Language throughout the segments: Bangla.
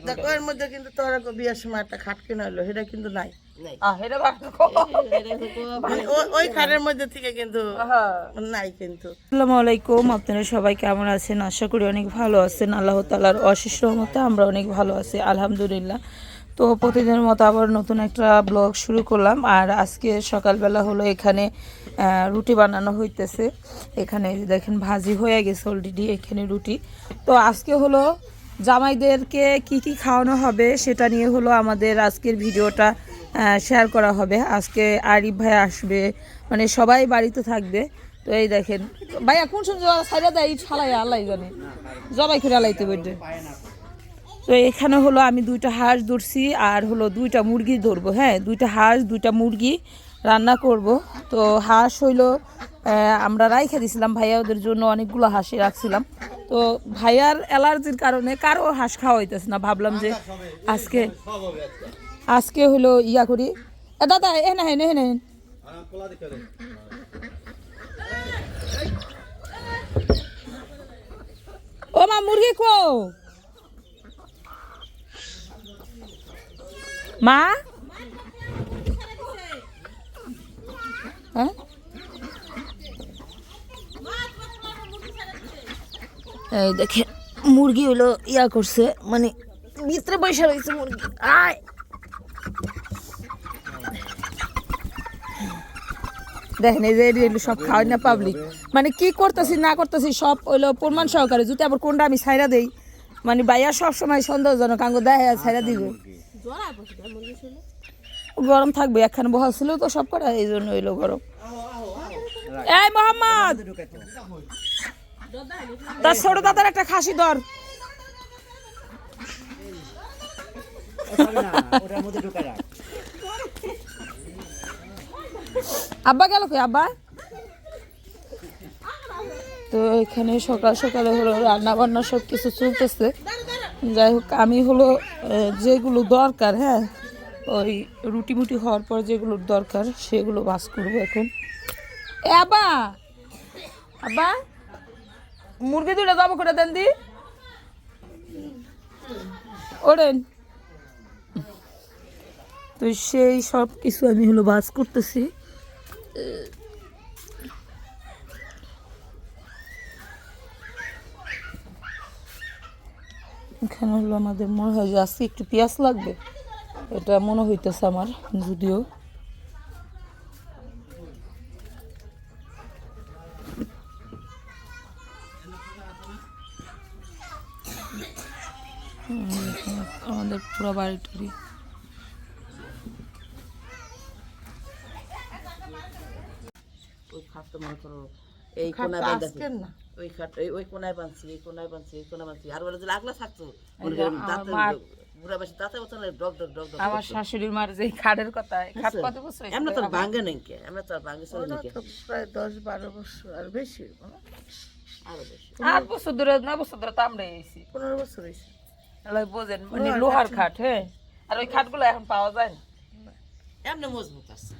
দেখো এর মধ্যে কিন্তু তোর বিয়ের সময় একটা খাট কিনা হলো সেটা কিন্তু নাই। আহ এটা বাকি ও- ওই খাটের মধ্যে থেকে কিন্তু নাই কিন্তু। আসসালামু আলাইকুম আপনারা সবাই কেমন আছেন? আশা করি অনেক ভালো আছেন। আল্লাহ তালার অশেষ রহমতে আমরা অনেক ভালো আছি আলহামদুলিল্লাহ। তো প্রতিদিনের মতো আবার নতুন একটা ব্লগ শুরু করলাম। আর আজকে সকালবেলা হলো এখানে আহ, রুটি বানানো হইতেছে। এখানে দেখেন ভাজি হয়ে গেছে অলরেডি এখানে রুটি। তো আজকে হলো জামাইদেরকে কি কি খাওয়ানো হবে সেটা নিয়ে হলো আমাদের আজকের ভিডিওটা শেয়ার করা হবে। আজকে আরিফ ভাই আসবে মানে সবাই বাড়িতে থাকবে। তো এই দেখেন, ভাইয়া কোন সময় সাইডা দেয় ছালাই আল্লাহ জানে। জবাই করে আলাইতে বেডে তো এখানে হলো আমি দুইটা হাঁস ধরছি, আর হলো দুইটা মুরগি ধরবো। হ্যাঁ দুইটা হাঁস, দুইটা মুরগি রান্না করব। তো হাঁস হইল আমরা রাইখে দিছিলাম ভাইয়া ওদের জন্য অনেকগুলো হাঁসি রাখছিলাম। তো ভাইয়ার অ্যালার্জির কারণে কারও হাঁস খাওয়া হইতেছে না। ভাবলাম যে আজকে আজকে হলো ইয়া করি। দাদা, এ না হেন হেন হেন ও মা, মুরগি কো? মা? হ্যাঁ? এই দেখে মুরগি হলো ইয়া করছে মানে ভিতরে পয়সা রয়েছে মুরগি। আয়। দেখেন এই যে এটি সব খাওয়াই না পাবলিক মানে কি করতেছি না করতেছি সব হইল প্রমাণ সহকারে। যদি আবার কোনটা আমি ছাইরা দেই মানে বাইয়া সব সময় সন্দেহজনক আঙ্গ দেয় ছাইরা দিবে। গরম থাকবে একখানে বহাল ছিল তো সব করা এই জন্য হইল গরম। এই মোহাম্মদ! তার ছোট দাদার একটা খাসি ধর। আব্বা গেল কই, আব্বা? তো এখানে সকাল সকালে হলো রান্না বান্না সব কিছু চলতেছে। যাই হোক, আমি হলো যেগুলো দরকার হ্যাঁ ওই রুটি মুটি হওয়ার পর যেগুলো দরকার সেগুলো বাস করব এখন। এ, আব্বা! আব্বা! মুরগি দুটো যাব করে দেন দি। ওরেন তো সেই সব কিছু আমি হলো বাস করতেছি। এখানে হলো আমাদের মনে হয় যে আজকে একটু পেঁয়াজ লাগবে। এটা মনে হইতেছে আমার, যদিও। আমাদের পুরো বাড়ি টুরি এই আজকের না? ওই খাট ওই কোনায় এই কোনায় এই কোনায় আর বলে যে লাগলা থাকতো আমার শাশুড়ির মার যে খাটের কথা খাট কত বছর? এমন তো ভাঙ্গে নেই কে এমন তো ভাঙ্গে চলে নেই প্রায় দশ বারো বছর আর বেশি আরও বেশি। আট বছর ধরে নয় বছর ধরে তো আমরা এসেছি পনেরো বছর হয়েছে। বোঝেন মানে লোহার খাট হ্যাঁ? আর ওই খাটগুলো এখন পাওয়া যায় না। এমনি মজবুত আছে।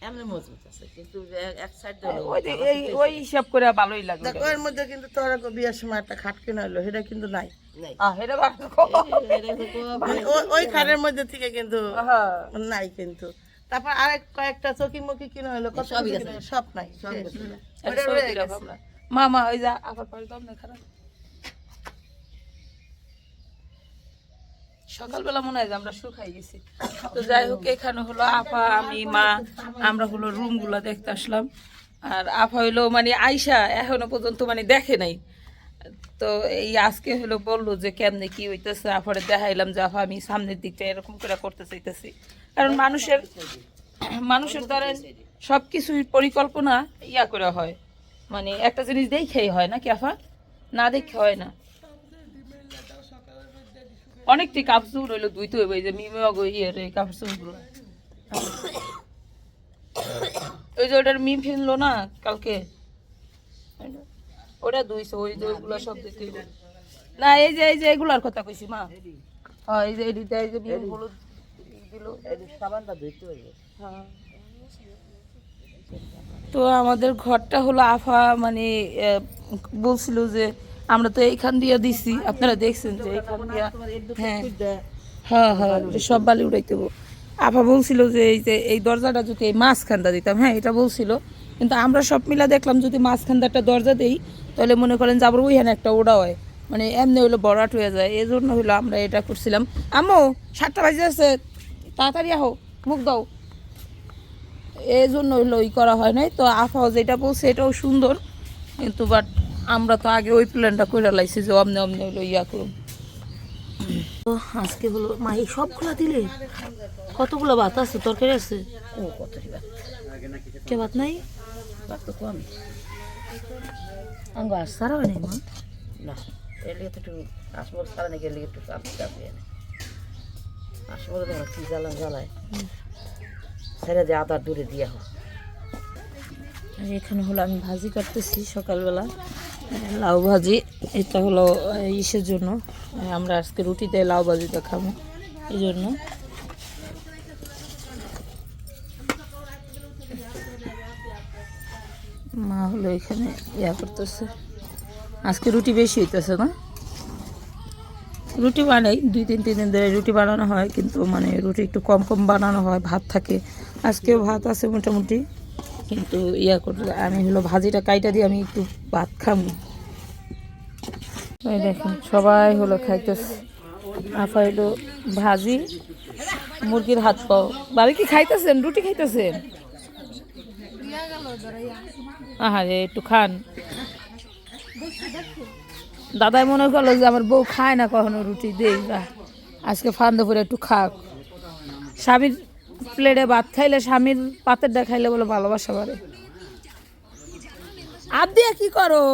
এমনি মজবুত আছে কিন্তু এক- এক সাইড ওই ওই হিসাব করে ভালোই লাগল। দেখো এর মধ্যে কিন্তু তোর বিয়ের সময় একটা খাট কিনা হলো সেটা কিন্তু নাই। নাই। আহ এটা বাকি ও- ওই খাটের মধ্যে থেকে কিন্তু নাই কিন্তু। তারপর আরেক কয়েকটা চকি মুখি কিনা হলো কত সব নাই। মামা ওই যা আবার পরে দাম খারাপ? সকালবেলা মনে হয় যে আমরা শুকাই গেছি। তো যাই হোক এখানে হলো আপা আমি মা আমরা হলো রুমগুলা দেখতে আসলাম। আর আপা হইল মানে আইসা এখনও পর্যন্ত মানে দেখে নাই। তো এই আজকে হলো বলল যে কেমনে কি হইতেছে আফারে দেখাইলাম যে আফা আমি সামনের দিকটা এরকম করে করতে চাইতেছি। কারণ মানুষের মানুষের ধরেন সব কিছুর পরিকল্পনা ইয়া করে হয়। মানে একটা জিনিস দেখেই হয় না কি আফা না দেখে হয় না। অনেকটি কাপড় রইল দুইতে হইব এই যে মিমিয়াগ ইয়ের এই কাপড়গুলো ওই যে ওটার মিম ফেলল না কালকে? ওটা দুইশো ওই যে ওইগুলো সব দিতে না এই যে এই যে এগুলার কথা কইছি মা। হ্যাঁ এই যে এদিকে এই যে মিম হলুদ দিল। সাবানটা ধুইতে হবে। হ্যাঁ। তো আমাদের ঘরটা হলো আফা মানে বলছিল যে আমরা তো এইখান দিয়ে দিছি। আপনারা দেখছেন যে এইখান দিয়া হ্যাঁ। হ্যাঁ হ্যাঁ সব বালি উড়াইতে। আপা বলছিল যে এই যে, এই দরজাটা যদি এই মাঝখানটা দিতাম হ্যাঁ এটা বলছিল। কিন্তু আমরা সব মিলা দেখলাম যদি মাঝখানটা একটা দরজা দেই, তাহলে মনে করেন যে আবার ওইখানে একটা ওড়া হয়। মানে এমনি হইল বরাট হয়ে যায়। এই জন্য হইল আমরা এটা করছিলাম। আম্মু, সাতটা বাজে আছে। তাড়াতাড়ি আহো, মুখ দাও। এই জন্য হইল ই করা হয় নাই। তো আফাও যেটা বলছে এটাও সুন্দর। কিন্তু বাট আমরা তো আগে ওই প্ল্যানটা করে লাইছি যে অমনে অমনে হইল ইয়া করুন তো আজকে হলো মা এই সবগুলা দিলে কতগুলো ভাত আছে? তরকারি আছে? ও কত ভাত? কে ভাত নাই? ভাত তো কম। আঙ্গ আর সারা হয় নাই মা? না এর লিগে তো একটু আসমল সারা নাকি এর লিগে একটু কাম চাপ দিয়ে আসমল তো কি জ্বালান জ্বালায়। ছেড়ে দিয়ে আদার দূরে দিয়া হোক। আর এখানে হলো আমি ভাজি কাটতেছি সকালবেলা। লাউ ভাজি, এটা হলো ইসের জন্য। আমরা আজকে রুটিতে লাউ ভাজিটা খাব, এই জন্য। মা হলো এখানে ইয়া করতেছে। আজকে রুটি বেশি হইতেছে না? রুটি বানাই, দুই তিন তিন দিন ধরে রুটি বানানো হয়, কিন্তু মানে রুটি একটু কম কম বানানো হয়, ভাত থাকে। আজকেও ভাত আছে মোটামুটি। কিন্তু ইয়া করলে আমি হলো ভাজিটা কাইটা দিয়ে আমি একটু ভাত খাব। এই দেখেন, সবাই হলো খাইতেছে। আফা হলো ভাজি, মুরগির হাত পাও। বাড়ি কি খাইতেছেন? রুটি খাইতেছেন? আহারে, একটু খান। দাদাই মনে করল যে আমার বউ খায় না কখনো রুটি, দেই আজকে ফান্দ করে একটু খাক। স্বামীর প্লেটে ভাত খাইলে স্বামীর পাতেরটা খাইলে বলে ভালোবাসা বাড়ে। আপ দিয়া কি করো?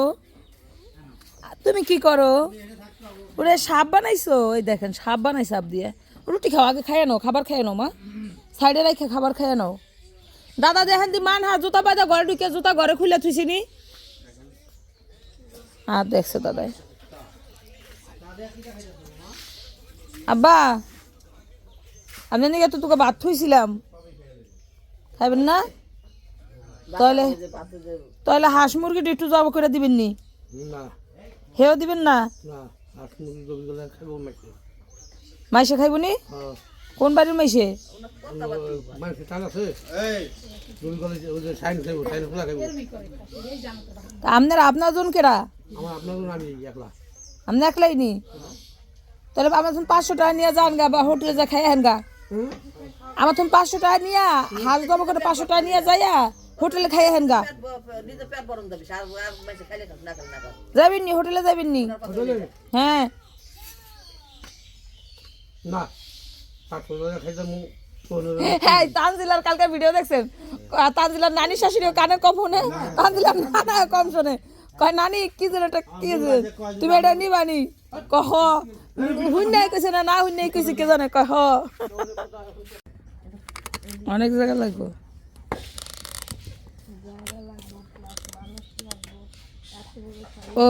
তুমি কি করো? ওরে সাপ বানাইছো? এই দেখেন, সাপ বানাইছে আপ দিয়ে রুটি খাও, আগে খাইয়ে নাও, খাবার খাইয়ে নাও মা। সাইডে রেখে খাবার খাইয়ে নাও। দাদা দেখেন দি মান হা জুতা পায়দা ঘরে ঢুকে জুতা ঘরে খুলে থুইছিনি আর দেখছ দাদাই। আব্বা আপনার নিকে তো তোকে ভাত থুইছিলাম খাইবেন না? তাহলে তাহলে হাঁস মুরগিটা একটু জব করে দিবেন নি? হেও দিবেন না? মাইসে খাইব নি? কোন বাড়ির মাইসে? আপনার আপনার জন কেরা? আমি আপনি একলাই নি? তাহলে আমার পাঁচশো টাকা নিয়ে যান গা বা হোটেলে যা খাই হেন গা। আমার তুমি পাঁচশো টাকা নিয়ে হাত জমা করে পাঁচশো টাকা নিয়ে যাইয়া হোটেলে খাইয়া হেন গা। যাবেন নি হোটেলে? যাবেন নি হ্যাঁ হ্যাঁ তানজিলার কালকে ভিডিও দেখছেন? তানজিলার নানি শাশুড়িও কানে কম শুনে তানজিলার নানা কম শোনে। কয় নানি কি যেন এটা কি তুমি এটা নিবানি কহ। হুন্যাই কইছে না না হুন্যাই কইছে কে জানে কহ। অনেক জায়গা লাগবে। ও।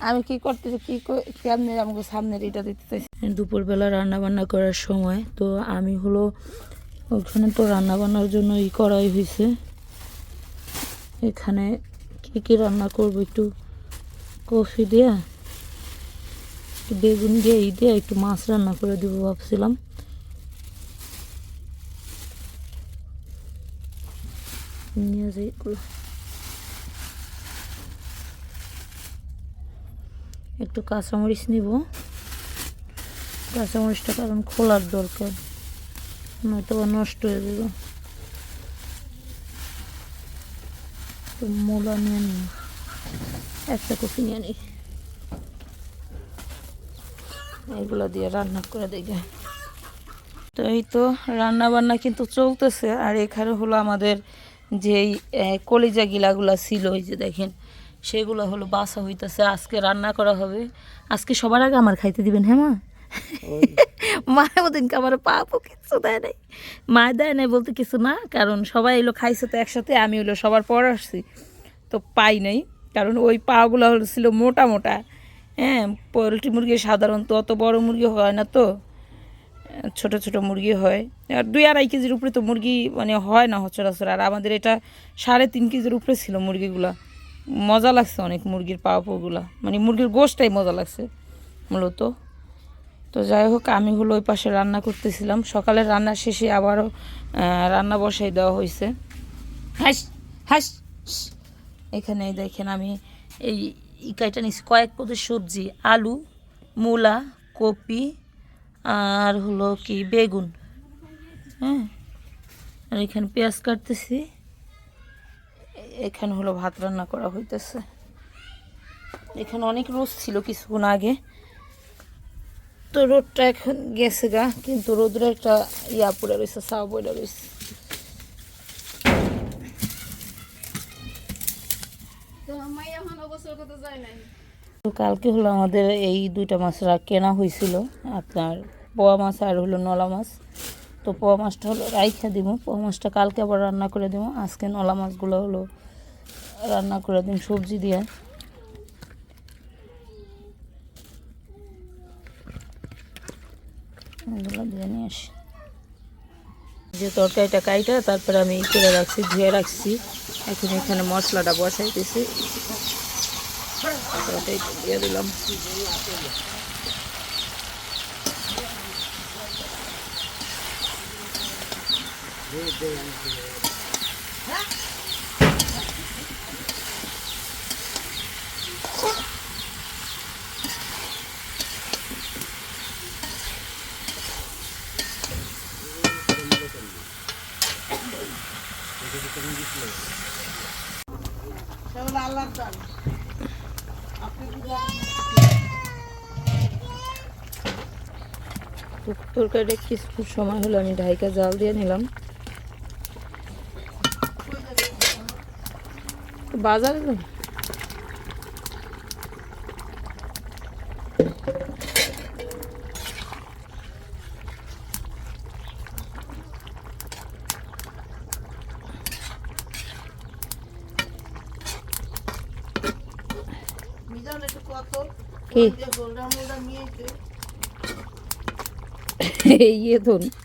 আমি কি করতেছি কি কেমনে আমাকে সামনের এটা দিতে চাইছি দুপুরবেলা রান্না বান্না করার সময় তো আমি হলো ওখানে তো রান্না বান্নার জন্য ই করাই হয়েছে এখানে কি কি রান্না করব একটু কফি দিয়া, একটু বেগুন দিয়ে ই দিয়ে একটু মাছ রান্না করে দিব ভাবছিলাম। একটু কাঁচামরিচ নিব। কাঁচামরিচটা কারণ খোলার দরকার, নয়তো নষ্ট হয়ে যাবে। মূলা নিয়ে নিই। একটা কপি নিয়ে নিই। এগুলো দিয়ে রান্না করে দেখে। তো এই তো রান্না বান্না কিন্তু চলতেছে আর এখানে হলো আমাদের যেই কলিজা গিলাগুলা ছিল ওই যে দেখেন সেগুলো হলো বাসা হইতেছে আজকে রান্না করা হবে। আজকে সবার আগে আমার খাইতে দিবেন হ্যাঁ মা? মায়ের ওদিনকে আমার পাপও কিছু দেয় নাই? মা দেয় নাই বলতে কিছু না কারণ সবাই এলো খাইছে তো একসাথে আমি হলো সবার পর আসছি। তো পাই নাই। কারণ ওই পাগুলো হলো ছিল মোটা মোটা। হ্যাঁ পোলট্রি মুরগি সাধারণত অত বড় মুরগি হয় না তো। ছোট ছোট মুরগি হয়। আর দুই আড়াই কেজির উপরে তো মুরগি মানে হয় না সচরাচর। আর আমাদের এটা সাড়ে তিন কেজির উপরে ছিল মুরগিগুলা। মজা লাগছে অনেক মুরগির পাও পোগুলা। মানে মুরগির গোশটাই মজা লাগছে মূলত। তো যাই হোক, আমি হলো ওই পাশে রান্না করতেছিলাম। সকালে রান্না শেষে আবারও রান্না বসাই দেওয়া হয়েছে হাস হাস এখানে দেখেন আমি এই ইকাইটা নিচ্ছি কয়েক পদের সবজি, আলু, মূলা, কপি, আর হলো কি বেগুন হ্যাঁ? আর এখানে পেঁয়াজ কাটতেছি। এখানে হলো ভাত রান্না করা হইতেছে। এখানে অনেক রোদ ছিল কিছুক্ষণ আগে। তো রোদটা এখন গেছে গা, কিন্তু রোদের একটা ইয়া পড়ে রয়েছে সাও পড়ে রয়েছে তো কালকে হলো আমাদের এই দুইটা মাছ রা- কেনা হয়েছিল আপনার পোয়া মাছ আর হলো নলা মাছ। তো পোয়া মাছটা হলো রাইখা দিব পোয়া মাছটা কালকে আবার রান্না করে দিব আজকে নলা মাছগুলো হলো রান্না করে দিন সবজি দিয়ে। এগুলো দিয়ে নিয়ে আসি। যে তরকারিটা কাইটা, তারপরে আমি করে রাখছি, ধুয়ে রাখছি। এখন এখানে মশলাটা বসাইতেছি। ওটা একটু দিয়ে দিলাম সেগুলো আল্লাহর দান তো তরকারিটা কিছু সময় হলো আমি ঢাইকা জাল দিয়ে নিলাম। বাজারে যাব? মিজান একটু কত কি? ইয়ে গোল্ডার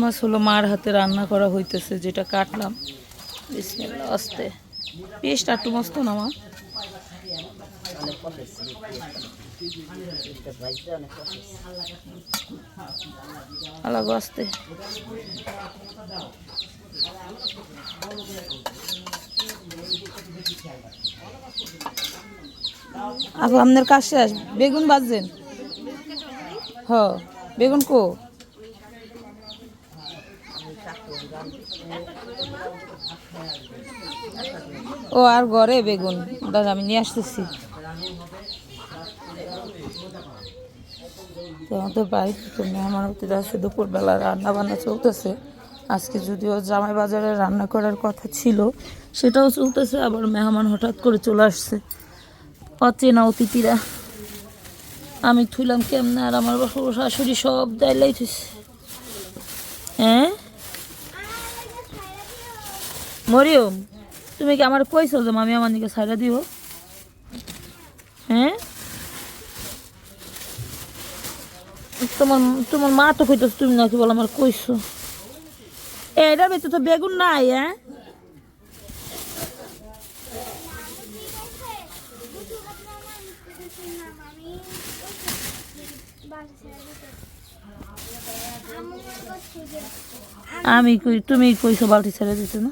মাছ হলো মার হাতে রান্না করা হইতেছে, যেটা কাটলাম। আস্তে। পেস্ট একটু মস্ত না, মা? আস্তে। আপু আপনার শেষ বেগুন বাজছেন হ, বেগুন কো? ও আর ঘরে বেগুন। দাদা, আমি নিয়ে আসতেছি। তো আমাদের বাড়িতে তো মেহমান অতিথি আছে, দুপুরবেলা রান্না বান্না চলতেছে। আজকে যদিও জামাই বাজারে রান্না করার কথা ছিল, সেটাও চলতেছে, আবার মেহমান হঠাৎ করে চলে আসছে। অচেনা অতিথিরা। আমি থুইলাম কেমনে, আর আমার শাশুড়ি সব দেয় লাইতেছে। হ্যাঁ? মরিয়ম? তুমি কি আমার কইছো যে মামি আমার দিকে সাইডা দিব হ্যাঁ? তোমার তোমার মা তো কইতো তুমি নাকি বল আমার কইছো। এটার ভিতরে তো বেগুন নাই হ্যাঁ আমি কই, তুমি কইছো বালতি ছেড়ে দিতে না?